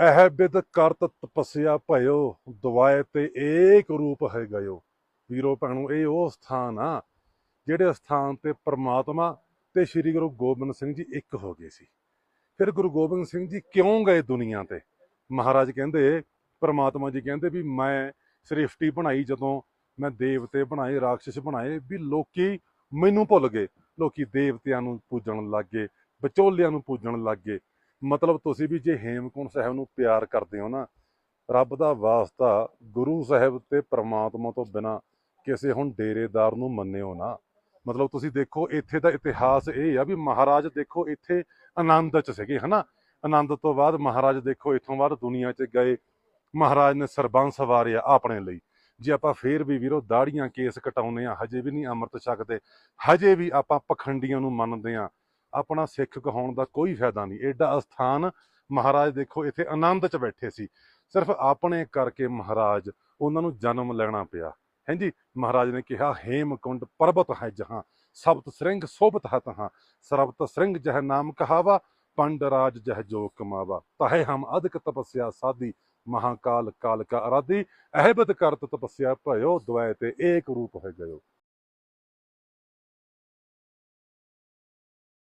ਇਹ ਬਿਦ ਕਰਤ ਤਪੱਸਿਆ ਭਇਓ, ਦਵਾਏ ਤੇ ਏਕ ਰੂਪ ਹੈ ਗਇਓ। ਵੀਰੋ ਭੈਣੋ, ਇਹ ਉਹ ਸਥਾਨ ਆ, ਜਿਹੜੇ ਸਥਾਨ ਤੇ ਪ੍ਰਮਾਤਮਾ ਤੇ ਸ੍ਰੀ ਗੁਰੂ ਗੋਬਿੰਦ ਸਿੰਘ ਜੀ ਇੱਕ ਹੋ ਗਏ ਸੀ। ਫਿਰ ਗੁਰੂ ਗੋਬਿੰਦ ਸਿੰਘ ਜੀ ਕਿਉਂ ਗਏ ਦੁਨੀਆ ਤੇ? ਮਹਾਰਾਜ ਕਹਿੰਦੇ, ਪ੍ਰਮਾਤਮਾ ਜੀ ਕਹਿੰਦੇ ਵੀ ਮੈਂ ਸ੍ਰਿਸ਼ਟੀ ਬਣਾਈ ਜਦੋਂ ਮੈਂ ਦੇਵਤੇ ਬਣਾਏ ਰਾਖਸ਼ ਬਣਾਏ, ਵੀ ਲੋਕੀ ਮੈਨੂੰ ਭੁੱਲ ਗਏ। ਲੋਕੀ ਦੇਵਤਿਆਂ ਨੂੰ ਪੂਜਣ ਲੱਗ ਗਏ, ਵਿਚੋਲਿਆਂ ਨੂੰ ਪੂਜਣ ਲੱਗ ਗਏ। ਮਤਲਬ ਤੁਸੀਂ ਵੀ ਜੇ ਹੇਮਕੁੰਟ ਸਾਹਿਬ ਨੂੰ ਪਿਆਰ ਕਰਦੇ ਹੋ ਨਾ, ਰੱਬ ਦਾ ਵਾਸਤਾ ਗੁਰੂ ਸਾਹਿਬ ਤੇ ਪ੍ਰਮਾਤਮਾ ਤੋਂ ਬਿਨਾ ਕਿਸੇ ਹੁਣ ਡੇਰੇਦਾਰ ਨੂੰ ਮੰਨਿਓ ਨਾ। ਮਤਲਬ ਤੁਸੀਂ ਦੇਖੋ, ਇੱਥੇ ਦਾ ਇਤਿਹਾਸ ਇਹ ਆ ਵੀ ਮਹਾਰਾਜ ਦੇਖੋ, ਇੱਥੇ ਆਨੰਦ ਚ ਸੀਗੇ, ਹਨਾ? ਆਨੰਦ ਤੋਂ ਬਾਅਦ ਮਹਾਰਾਜ ਦੇਖੋ, ਇੱਥੋਂ ਬਾਅਦ ਦੁਨੀਆ 'ਚ ਗਏ। ਮਹਾਰਾਜ ਨੇ ਸਰਬੰਸ ਵਾਰਿਆ ਆਪਣੇ ਲਈ। ਜੇ ਆਪਾਂ ਫੇਰ ਵੀ ਵੀਰੋ ਦਾੜੀਆਂ ਕੇਸ ਕਟਾਉਨੇ ਆ ਹਜੇ ਵੀ ਨਹੀਂ ਅੰਮ੍ਰਿਤ ਛਕਦੇ, ਹਜੇ ਵੀ ਆਪਾਂ ਪਖੰਡੀਆਂ ਨੂੰ ਮੰਨਦੇ ਆ ਆਪਣਾ ਸਿੱਖ ਕਹਾਉਣ ਦਾ ਕੋਈ ਫਾਇਦਾ ਨਹੀਂ। ਐਡਾ ਅਸਥਾਨ ਮਹਾਰਾਜ ਦੇਖੋ ਇੱਥੇ ਆਨੰਦ 'ਚ ਬੈਠੇ ਸੀ। ਸਿਰਫ ਆਪਣੇ ਕਰਕੇ ਮਹਾਰਾਜ ਉਹਨਾਂ ਨੂੰ ਜਨਮ ਲੈਣਾ ਪਿਆ। ਹਾਂਜੀ ਮਹਾਰਾਜ ਨੇ ਕਿਹਾ, ਹੇਮਕੁੰਡ ਪਰਬਤ ਹੈ ਜਹਾਂ, ਸਬਤ ਸ੍ਰਿੰਗ ਸੋਭਤ ਹੈ ਤਹਾਂ, ਸਰਬਤ ਸ੍ਰਿੰਗ ਜਹ ਨਾਮ ਕਹਾਵਾ, ਪੰਡ ਰਾਜ ਜਹ ਜੋ ਕਮਾਵਾ। ਤਹੇ ਹਮ ਅਧਿਕ ਤਪੱਸਿਆ ਸਾਧੀ, ਮਹਾਕਾਲ ਕਾਲ ਕਾ ਅਰਾਧੀ, ਅਹਿਬਤ ਕਰਤ ਤਪੱਸਿਆ ਭਇਓ ਦ્વੈ ਤੇ ਏਕ ਰੂਪ ਹੈ ਗਇਓ